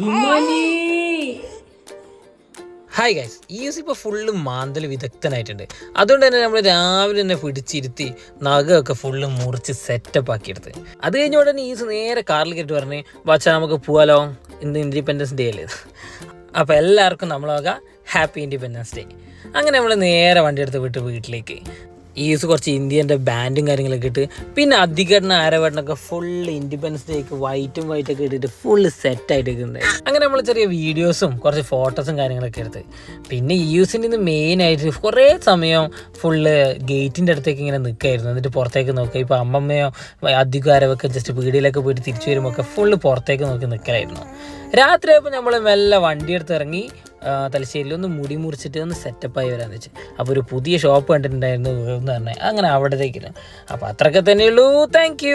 Morning hi guys ഈ യൂസ് ഇപ്പോൾ ഫുള്ള് മാന്തൽ വിദഗ്ധനായിട്ടുണ്ട്. അതുകൊണ്ട് തന്നെ നമ്മൾ രാവിലെ തന്നെ പിടിച്ചിരുത്തി നഖമൊക്കെ ഫുള്ള് മുറിച്ച് സെറ്റപ്പ് ആക്കിയെടുത്ത്. അത് കഴിഞ്ഞ ഉടനെ ഈസ് നേരെ കാറിൽ കയറ്റി പറഞ്ഞ് വാച്ചാ നമുക്ക് പോവാലോ? ഇന്ന് ഇൻഡിപെൻഡൻസ് ഡേ അല്ലേ? അപ്പോൾ എല്ലാവർക്കും നമ്മളാക ഹാപ്പി ഇൻഡിപെൻഡൻസ് ഡേ അങ്ങനെ നമ്മൾ നേരെ വണ്ടി എടുത്ത് വിട്ട് വീട്ടിലേക്ക്. ഈസ് കുറച്ച് ഇന്ത്യന്റെ ബാൻഡും കാര്യങ്ങളൊക്കെ ഇട്ട് പിന്നെ അധികടന ആരവടനൊക്കെ ഫുൾ ഇൻഡിപെൻഡൻസ് ഡേക്ക് വൈറ്റും വൈറ്റൊക്കെ ഇട്ടിട്ട് ഫുൾ സെറ്റ് ആയിട്ട് ഉണ്ടായി അങ്ങനെ നമ്മൾ ചെറിയ വീഡിയോസും കുറച്ച് ഫോട്ടോസും കാര്യങ്ങളൊക്കെ എടുത്ത്. പിന്നെ ഈസിന്റെ ഇന്ന് മെയിനായിട്ട് കുറേ സമയം ഫുള്ള് ഗേറ്റിന്റെ അടുത്തേക്ക് ഇങ്ങനെ നിൽക്കായിരുന്നു. എന്നിട്ട് പുറത്തേക്ക് നോക്കുക. ഇപ്പോൾ അമ്മമ്മയോ അധികം ആരവൊക്കെ ജസ്റ്റ് വീടിലൊക്കെ പോയിട്ട് തിരിച്ചു വരുമ്പോൾ ഒക്കെ ഫുള്ള് പുറത്തേക്ക് നോക്കി നിൽക്കലായിരുന്നു. രാത്രി ആയപ്പോൾ നമ്മൾ മെല്ലെ വണ്ടി എടുത്ത് ഇറങ്ങി തലശ്ശേരിയിൽ ഒന്ന് മുടി മുറിച്ചിട്ട് ഒന്ന് സെറ്റപ്പായി വരാന്ന് വെച്ച്. അപ്പോൾ ഒരു പുതിയ ഷോപ്പ് കണ്ടിട്ടുണ്ടായിരുന്നു എന്ന് പറഞ്ഞാൽ അങ്ങനെ അവിടത്തേക്കില്ല അപ്പോൾ അത്രയൊക്കെ തന്നെയുള്ളൂ. താങ്ക്